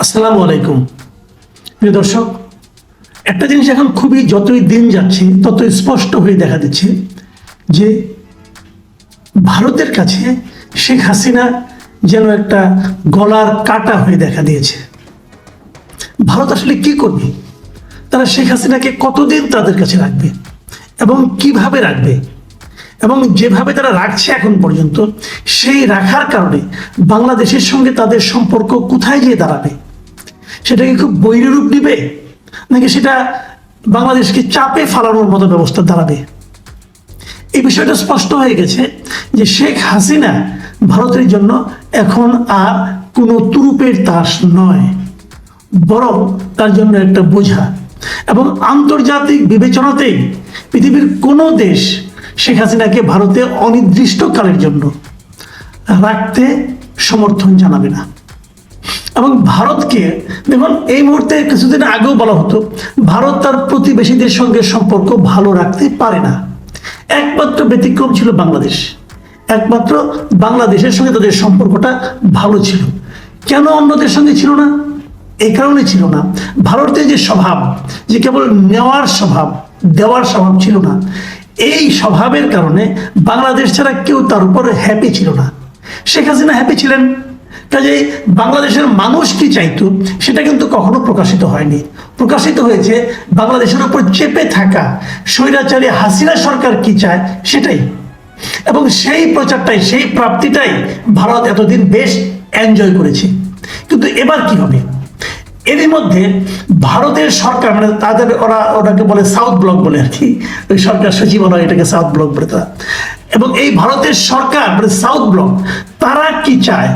আসসালামু আলাইকুম। প্রিয় দর্শক, একটা জিনিস এখন খুবই যতই দিন যাচ্ছে, ততই স্পষ্ট হয়ে দেখা দিচ্ছে যে ভারতের কাছে শেখ হাসিনা যেন একটা গলার কাটা হয়ে দেখা দিয়েছে। ভারত আসলে কি করবে? তারা শেখ হাসিনাকে কতদিন তাদের কাছে রাখবে এবং কীভাবে রাখবে? এবং যেভাবে তারা রাখছে এখন পর্যন্ত, সেই রাখার কারণে বাংলাদেশের সঙ্গে তাদের সম্পর্ক কোথায় গিয়ে দাঁড়াবে? সেটা কি খুব বৈরূপ নিবে? নাকি সেটা বাংলাদেশকে চাপে ফালানোর মতো ব্যবস্থা দাঁড়াবে? এই বিষয়টা স্পষ্ট হয়ে গেছে যে শেখ হাসিনা ভারতের জন্য এখন আর কোনো তুরুপের তাস নয়, বরং তার জন্য একটা বোঝা। এবং আন্তর্জাতিক বিবেচনাতেই পৃথিবীর কোনো দেশ শেখ হাসিনাকে ভারতে অনির্দিষ্টকালের জন্য রাখতে সমর্থন জানাবে না। এবং ভারতকে, দেখুন, এই মুহূর্তে কিছুদিন আগেও বলা হতো, ভারত তার প্রতিবেশীদের সঙ্গে সম্পর্ক ভালো রাখতে পারে না। একমাত্র ব্যতিক্রম ছিল বাংলাদেশ। একমাত্র বাংলাদেশের সঙ্গে তাদের সম্পর্কটা ভালো ছিল। কেন অন্যদের সঙ্গে ছিল না? এই কারণে ছিল না। ভারতের যে স্বভাব, যে কেবল নেওয়ার স্বভাব, দেওয়ার স্বভাব ছিল না, এই স্বভাবের কারণে বাংলাদেশ ছাড়া কেউ তার উপর হ্যাপি ছিল না। শেখ হাসিনা হ্যাপি ছিলেন। কাজেই বাংলাদেশের মানুষ কি চাইতো, সেটা কিন্তু কখনো প্রকাশিত হয়নি। প্রকাশিত হয়েছে বাংলাদেশের উপর চেপে থাকা স্বৈরাচারী হাসিনা সরকার কি চায়, সেটাই। এবং সেই প্রচারটাই, সেই প্রাপ্তিটাই ভারত এতদিন বেশ এনজয় করেছে। কিন্তু এবার কি হবে? এরই মধ্যে ভারতের সরকার মানে তাদের ওরা ওটাকে বলে সাউথ ব্লক বলে আর কি, ওই সরকার সচিবালয় এটাকে সাউথ ব্লক বলে তারা। এবং এই ভারতের সরকার মানে সাউথ ব্লক তারা কি চায়?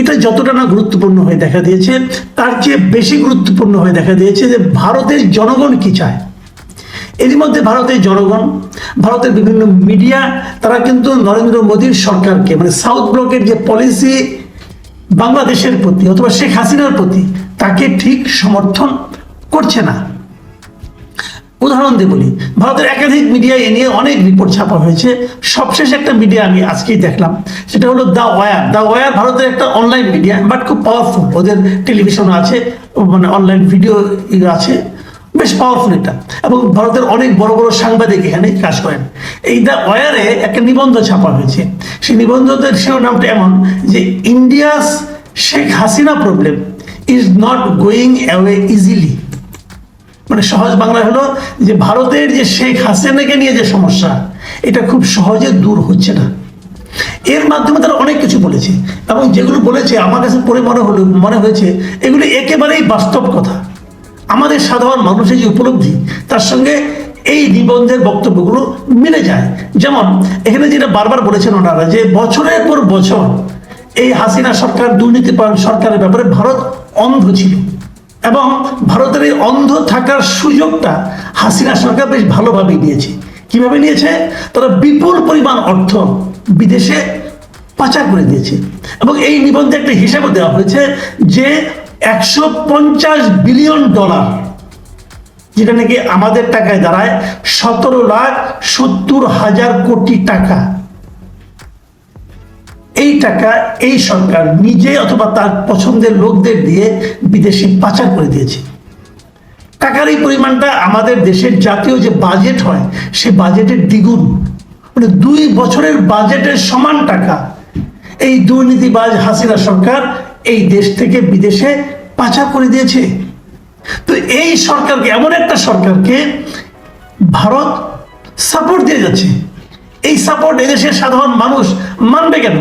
এটা যতটা না গুরুত্বপূর্ণ হয়ে দেখা দিয়েছে, তার চেয়ে বেশি গুরুত্বপূর্ণ হয়ে দেখা দিয়েছে যে ভারতের জনগণ কি চায়। এরই মধ্যে ভারতের জনগণ, ভারতের বিভিন্ন মিডিয়া, তারা কিন্তু নরেন্দ্র মোদীর সরকারকে মানে সাউথ ব্লকের যে পলিসি বাংলাদেশের প্রতি অথবা শেখ হাসিনার প্রতি, তাকে ঠিক সমর্থন করছে না। উদাহরণ দিয়ে বলি, ভারতের একাধিক মিডিয়ায় এ নিয়ে অনেক রিপোর্ট ছাপা হয়েছে। সবশেষ একটা মিডিয়া আমি আজকেই দেখলাম, সেটা হলো দ্য ওয়ার দ্য ওয়ার ভারতের একটা অনলাইন মিডিয়া বাট খুব পাওয়ারফুল ওদের টেলিভিশন আছে মানে অনলাইন ভিডিও আছে, বেশ পাওয়ারফুল এটা। এবং ভারতের অনেক বড় বড় সাংবাদিক এখানে কাজ করেন। এই দ্য ওয়ারে একটা নিবন্ধ ছাপা হয়েছে। সেই নিবন্ধদের শিরোনামটা এমন যে India's Sheikh Hasina problem is not going away easily মানে সহজ বাংলা হলো যে ভারতের যে শেখ হাসিনাকে নিয়ে যে সমস্যা, এটা খুব সহজে দূর হচ্ছে না। এর মাধ্যমে তারা অনেক কিছু বলেছে এবং যেগুলো বলেছে আমার কাছে পড়ে মনে হলো, মনে হয়েছে, এগুলো একেবারেই বাস্তব কথা। আমাদের সাধারণ মানুষের যে উপলব্ধি, তার সঙ্গে এই নিবন্ধের বক্তব্যগুলো মিলে যায়। যেমন, এখানে যেটা বারবার বলেছেন ওনারা যে বছরের পর বছর এই হাসিনা সরকার দুর্নীতিপরায়ণ সরকারের ব্যাপারে ভারত অন্ধ ছিল। এবং ভারতের এই অন্ধ থাকার সুযোগটা হাসিনা সরকার বেশ ভালোভাবে নিয়েছে। কীভাবে নিয়েছে? তারা বিপুল পরিমাণ অর্থ বিদেশে পাচার করে দিয়েছে। এবং এই নিবন্ধে একটা হিসাবে দেওয়া হয়েছে যে একশো পঞ্চাশ বিলিয়ন ডলার, যেটা নাকি আমাদের টাকায় দাঁড়ায়, সতেরো লাখ সত্তর হাজার কোটি টাকা। এই টাকা, এই সরকার নিজে অথবা তার পছন্দের লোকদের দিয়ে বিদেশে পাচার করে দিয়েছে। টাকার এই পরিমাণটা আমাদের দেশের জাতীয় যে বাজেট হয়, সে বাজেটের দ্বিগুণ। মানে দুই বছরের বাজেটের সমান টাকা এই দুর্নীতিবাজ হাসিনা সরকার এই দেশ থেকে বিদেশে পাচার করে দিয়েছে। তো এই সরকারকে, এমন একটা সরকারকে ভারত সাপোর্ট দিয়ে যাচ্ছে। এই সাপোর্ট এদেশের সাধারণ মানুষ মানবে কেন?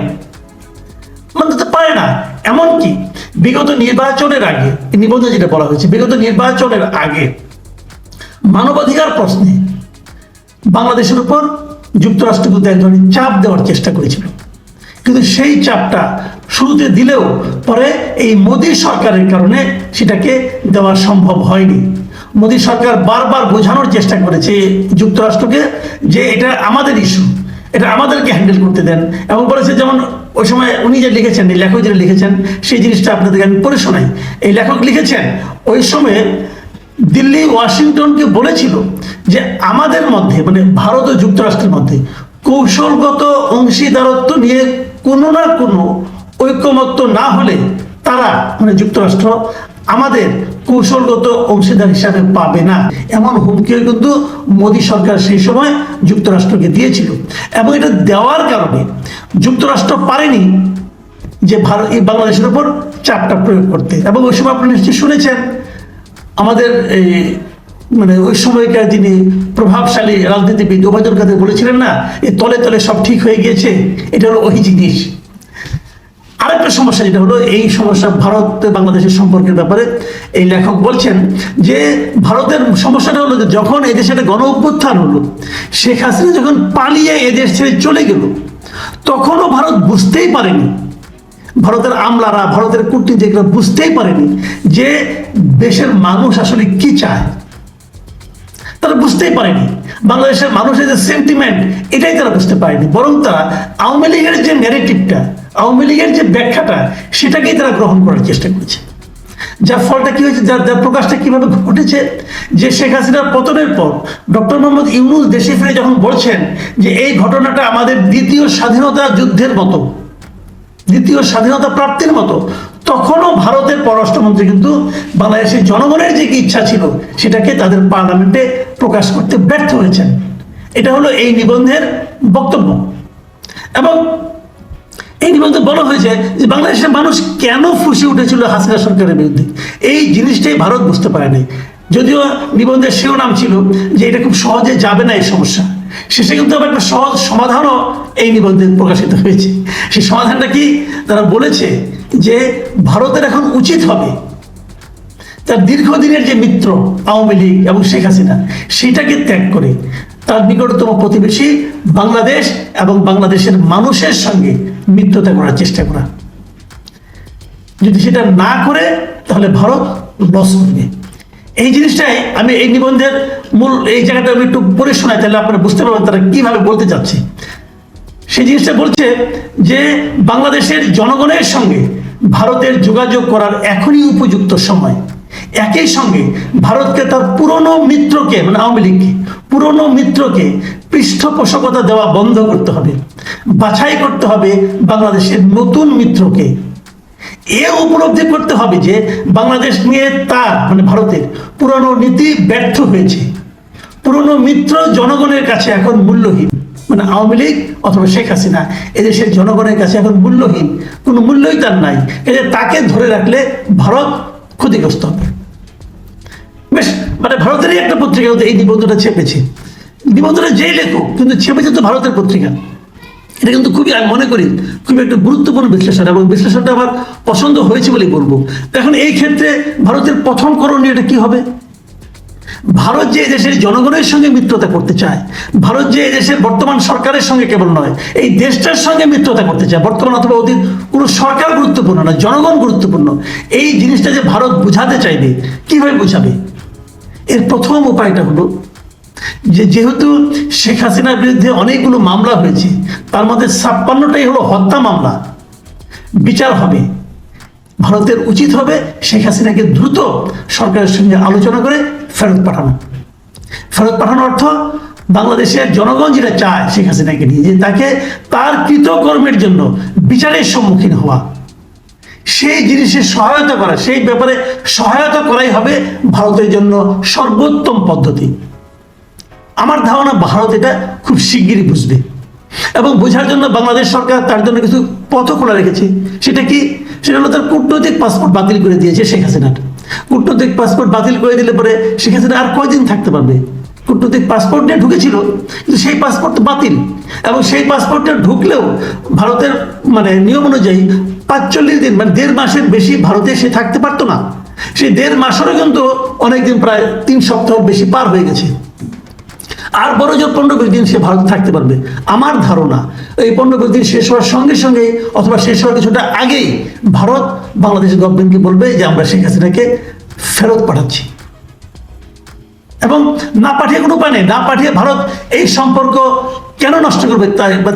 মানতে পারে না। এমনকি বিগত নির্বাচনের আগে নিবন্ধে যেটা বলা হয়েছে, বিগত নির্বাচনের আগে মানবাধিকার প্রশ্নে বাংলাদেশের উপর যুক্তরাষ্ট্র কিন্তু এক ধরনের চাপ দেওয়ার চেষ্টা করেছিল। কিন্তু সেই চাপটা শুরুতে দিলেও পরে এই মোদী সরকারের কারণে সেটাকে দেওয়া সম্ভব হয়নি। মোদী সরকার বারবার বোঝানোর চেষ্টা করেছে যুক্তরাষ্ট্রকে যে এটা আমাদের ইস্যু এটা আমাদেরকে হ্যান্ডেল করতে দেন। এবং বলেছে যেমন ওই সময় উনি যে লিখেছেন, এই লেখক যেটা লিখেছেন, সেই জিনিসটা আপনাদেরকে আমি পড়ে শোনাই। এই লেখক লিখেছেন, ওই সময়ে দিল্লি, ওয়াশিংটনকে বলেছিল যে আমাদের মধ্যে মানে ভারত ও যুক্তরাষ্ট্রের মধ্যে, কৌশলগত অংশীদারত্ব নিয়ে কোনো না কোনো ঐক্যমত্য না হলে তারা মানে যুক্তরাষ্ট্র, আমাদের কৌশলগত অংশীদার হিসাবে পাবে না। এমন হুমকিও কিন্তু মোদী সরকার সেই সময় যুক্তরাষ্ট্রকে দিয়েছিল। এবং এটা দেওয়ার কারণে যুক্তরাষ্ট্র পারেনি যে ভারত এই বাংলাদেশের উপর চাপটা প্রয়োগ করতে। এবং ওই সময় আপনি নিশ্চয়ই শুনেছেন, আমাদের এই মানে ওই সময়কার তিনি প্রভাবশালী রাজনীতিবিদ ওবায়দুল কাদের বলেছিলেন না এই তলে তলে সব ঠিক হয়ে গিয়েছে, এটা হলো ওই জিনিস। আরেকটা সমস্যা যেটা হলো, এই সমস্যা ভারত বাংলাদেশের সম্পর্কের ব্যাপারে এই লেখক বলছেন যে, ভারতের সমস্যাটা হলো যে যখন এদেশে একটা গণ অভ্যুত্থান হলো, শেখ হাসিনা যখন পালিয়ে এদেশ ছেড়ে চলে গেল, তখনও ভারত বুঝতেই পারেনি, ভারতের আমলারা, ভারতের কূটনীতিকরা বুঝতেই পারেনি যে দেশের মানুষ আসলে কি চায়। তারা বুঝতেই পারেনি। বাংলাদেশের মানুষের যে সেন্টিমেন্ট এটাই তারা বুঝতে পারেনি। বরং তারা আওয়ামী লীগের যে ন্যারেটিভটা আওয়ামী লীগের যে ব্যাখ্যাটা, সেটাকেই তারা গ্রহণ করার চেষ্টা করেছে। যার ফলটা কি হয়েছে, যার যার প্রকাশটা কীভাবে ঘটেছে, যে শেখ হাসিনার পতনের পর ডক্টর মোহাম্মদ ইউনুস দেশে ফিরে যখন বলছেন যে এই ঘটনাটা আমাদের দ্বিতীয় স্বাধীনতা যুদ্ধের মতো, দ্বিতীয় স্বাধীনতা প্রাপ্তির মতো, তখনও ভারতের পররাষ্ট্রমন্ত্রী কিন্তু বাংলাদেশের জনগণের যে কি ইচ্ছা ছিল, সেটাকে তাদের পার্লামেন্টে প্রকাশ করতে ব্যর্থ হয়েছেন। এটা হলো এই নিবন্ধের বক্তব্য। এবং এই নিবন্ধে বলা হয়েছে যে বাংলাদেশের মানুষ কেন ফুসে উঠেছিল হাসিনা সরকারের বিরুদ্ধে? এই জিনিসটাই ভারত বুঝতে পারেনি। যদিও নিবন্ধের শিরোনাম ছিল যে এটা খুব সহজে যাবে না এই সমস্যা। শেষে কিন্তু আবার একটা সহজ সমাধানও এই নিবন্ধে প্রকাশিত হয়েছে। সেই সমাধানটা কি? তারা বলেছে যে ভারতের এখন উচিত হবে তার দীর্ঘদিনের যে মিত্র আওয়ামী লীগ এবং শেখ হাসিনা, সেটাকে ত্যাগ করে তার নিকটতম প্রতিবেশী বাংলাদেশ এবং বাংলাদেশের মানুষের সঙ্গে মিত্রতা করার চেষ্টা করা। যদি সেটা না করে, তাহলে ভারত লস করবে। এই জিনিসটাই আমি এই নিবন্ধের মূল, এই জায়গাটা আমি একটু পড়ে শোনাই, তাহলে আপনারা বুঝতে পারবেন তারা কীভাবে বলতে চাচ্ছে। সেই জিনিসটা বলছে যে, বাংলাদেশের জনগণের সঙ্গে ভারতের যোগাযোগ করার এখনই উপযুক্ত সময়। একই সঙ্গে ভারতকে তার পুরনো মিত্রকে মানে আওয়ামী লীগকে, পুরনো মিত্রকে পৃষ্ঠপোষকতা দেওয়া বন্ধ করতে হবে, বাছাই করতে হবে বাংলাদেশের নতুন মিত্রকে। এ উপলব্ধি করতে হবে যে বাংলাদেশ নিয়ে তার মানে ভারতের পুরনো নীতি ব্যর্থ হয়েছে। পুরনো মিত্র জনগণের কাছে এখন মূল্যহীন মানে আওয়ামী লীগ অথবা শেখ হাসিনা, এদেশের জনগণের কাছে এখন মূল্যহীন, কোনো মূল্যই তার নাই। এতে তাকে ধরে রাখলে ভারত ক্ষতিগ্রস্ত হবে। বেশ মানে ভারতেরই একটা পত্রিকা এই নিবন্ধটা ছেপেছে। নিবন্ধটা যেই লেখক কিন্তু ছেপেছে তো ভারতের পত্রিকা। এটা কিন্তু খুবই, আমি মনে করি, খুবই একটা গুরুত্বপূর্ণ বিশ্লেষণ এবং বিশ্লেষণটা আমার পছন্দ হয়েছে বলেই বলব। এখন এই ক্ষেত্রে ভারতের প্রথম করণীয় এটা কি হবে? ভারত যে দেশের জনগণের সঙ্গে মিত্রতা করতে চায়, ভারত যে দেশের বর্তমান সরকারের সঙ্গে কেবল নয়, এই দেশটার সঙ্গে মিত্রতা করতে চায়, বর্তমান অথবা অতীত কোনো সরকার গুরুত্বপূর্ণ না, জনগণ গুরুত্বপূর্ণ। এই জিনিসটা যে ভারত বুঝাতে চাইবে, কীভাবে বুঝাবে? এর প্রথম উপায়টা হলো যে যেহেতু শেখ হাসিনার বিরুদ্ধে অনেকগুলো মামলা হয়েছে, তার মধ্যে ছাপ্পান্নটাই হলো হত্যা মামলা। বিচার হবে। ভারতের উচিত হবে শেখ হাসিনাকে দ্রুত সরকারের সঙ্গে আলোচনা করে ফেরত পাঠানো। ফেরত পাঠানোর অর্থ বাংলাদেশের জনগণ যেটা চায়, শেখ হাসিনাকে নিয়ে, যে তাকে তার কৃতকর্মের জন্য বিচারের সম্মুখীন হওয়া। সেই জিনিসে সহায়তা করা, সেই ব্যাপারে সহায়তা করাই হবে ভারতের জন্য সর্বোত্তম পদ্ধতি। আমার ধারণা ভারত এটা খুব শিগগিরই বুঝবে। এবং বোঝার জন্য বাংলাদেশ সরকার তার জন্য কিছু পথ খোলা রেখেছে। সেটা কি? সেটা হলো তার কূটনৈতিক পাসপোর্ট বাতিল করে দিয়েছে শেখ হাসিনার। কূটনৈতিক পাসপোর্ট বাতিল করে দিলে পরে হাসিনা আর কয়দিন থাকতে পারবে? কূটনৈতিক পাসপোর্ট নিয়ে ঢুকেছিল, কিন্তু সেই পাসপোর্ট বাতিল। এবং সেই পাসপোর্টটা ঢুকলেও ভারতের মানে নিয়ম অনুযায়ী পাঁচচল্লিশ দিন মানে দেড় মাসের বেশি ভারতে সে থাকতে পারতো না। সেই দেড় মাসেরও কিন্তু অনেকদিন প্রায় তিন সপ্তাহ বেশি পার হয়ে গেছে। আর বড় জোর পনেরো বিশ দিন সে ভারতে থাকতে পারবে। আমার ধারণা, এই পনেরো বিশ দিন শেষ হওয়ার সঙ্গে সঙ্গে, অথবা শেষ হওয়ার কিছুটা আগেই ভারত বাংলাদেশের গভর্নমেন্টকে বলবে যে আমরা শেখ হাসিনাকে ফেরত পাঠাচ্ছি। এবং না পাঠিয়ে কোনো উপায় নেই, না পাঠিয়ে ভারত এই সম্পর্ক কেন নষ্ট করবে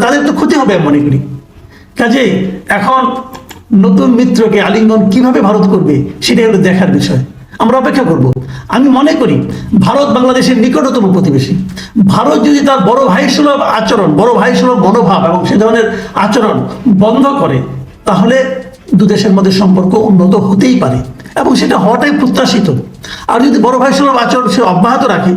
তাদের তো ক্ষতি হবে মনে করি। কাজেই এখন নতুন মিত্রকে আলিঙ্গন কীভাবে ভারত করবে, সেটাই হলো দেখার বিষয়। আমরা অপেক্ষা করব। আমি মনে করি ভারত বাংলাদেশের নিকটতম প্রতিবেশী। ভারত যদি তার বড় ভাই সুলভ আচরণ, বড় ভাই সুলভ মনোভাব এবং সে ধরনের আচরণ বন্ধ করে, তাহলে দু দেশের মধ্যে সম্পর্ক উন্নত হতেই পারে এবং সেটা হওয়াটাই প্রত্যাশিত। আর যদি বড় ভাই সুলভ আচরণ সে অব্যাহত রাখে